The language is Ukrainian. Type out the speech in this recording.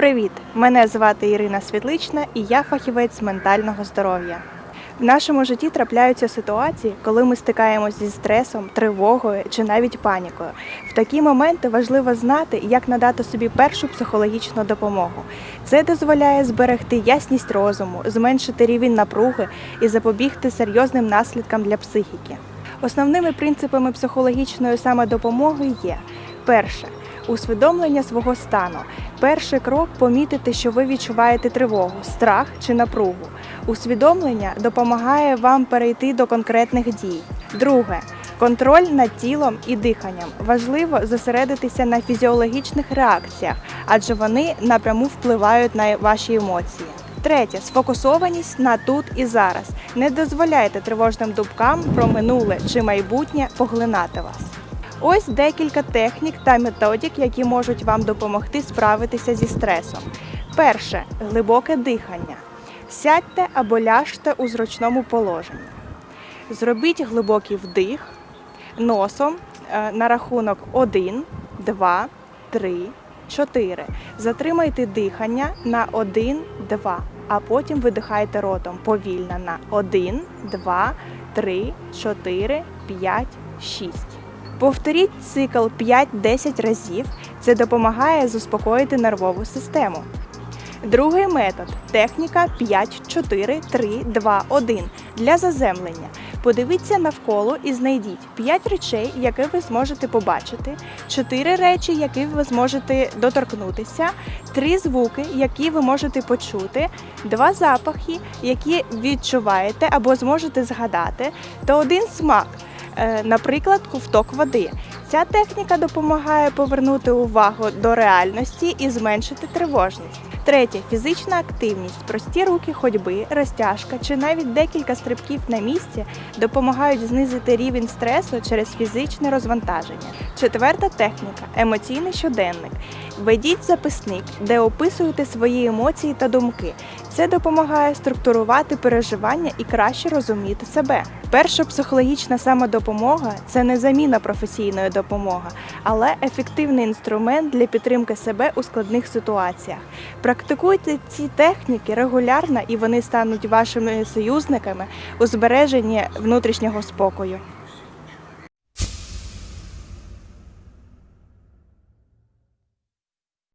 Привіт! Мене звати Ірина Світлична і я фахівець ментального здоров'я. В нашому житті трапляються ситуації, коли ми стикаємося зі стресом, тривогою чи навіть панікою. В такі моменти важливо знати, як надати собі першу психологічну допомогу. Це дозволяє зберегти ясність розуму, зменшити рівень напруги і запобігти серйозним наслідкам для психіки. Основними принципами психологічної самодопомоги є перше усвідомлення свого стану. Перший крок помітити, що ви відчуваєте тривогу, страх чи напругу. Усвідомлення допомагає вам перейти до конкретних дій. Друге контроль над тілом і диханням. Важливо зосередитися на фізіологічних реакціях, адже вони напряму впливають на ваші емоції. Третє сфокусованість на тут і зараз. Не дозволяйте тривожним думкам про минуле чи майбутнє поглинати вас. Ось декілька технік та методик, які можуть вам допомогти справитися зі стресом. Перше глибоке дихання. Сядьте або ляжте у зручному положенні. Зробіть глибокий вдих носом е, на рахунок 1, 2, 3, 4. Затримайте дихання на 1, 2, а потім видихайте ротом повільно на 1, 2, 3, 4, 5, 6. Повторіть цикл 5-10 разів. Це допомагає заспокоїти нервову систему. Другий метод техніка 5, 4, 3, 2, 1 для заземлення. Подивіться навколо і знайдіть 5 речей, які ви зможете побачити, 4 речі, які ви зможете доторкнутися, 3 звуки, які ви можете почути, 2 запахи, які відчуваєте або зможете згадати, та один смак. Е, Наприклад, ковток води. Ця техніка допомагає повернути увагу до реальності і зменшити тривожність. Третє фізична активність. Прості руки ходьби, розтяжка чи навіть декілька стрибків на місці допомагають знизити рівень стресу через фізичне розвантаження. Четверта техніка емоційний щоденник. Ведіть записник, де описуєте свої емоції та думки. Це допомагає структурувати переживання і краще розуміти себе. Перша психологічна самодопомога це не заміна професійної допомоги, але ефективний інструмент для підтримки себе у складних ситуаціях. Практикуйте ці техніки регулярно, і вони стануть вашими союзниками у збереженні внутрішнього спокою.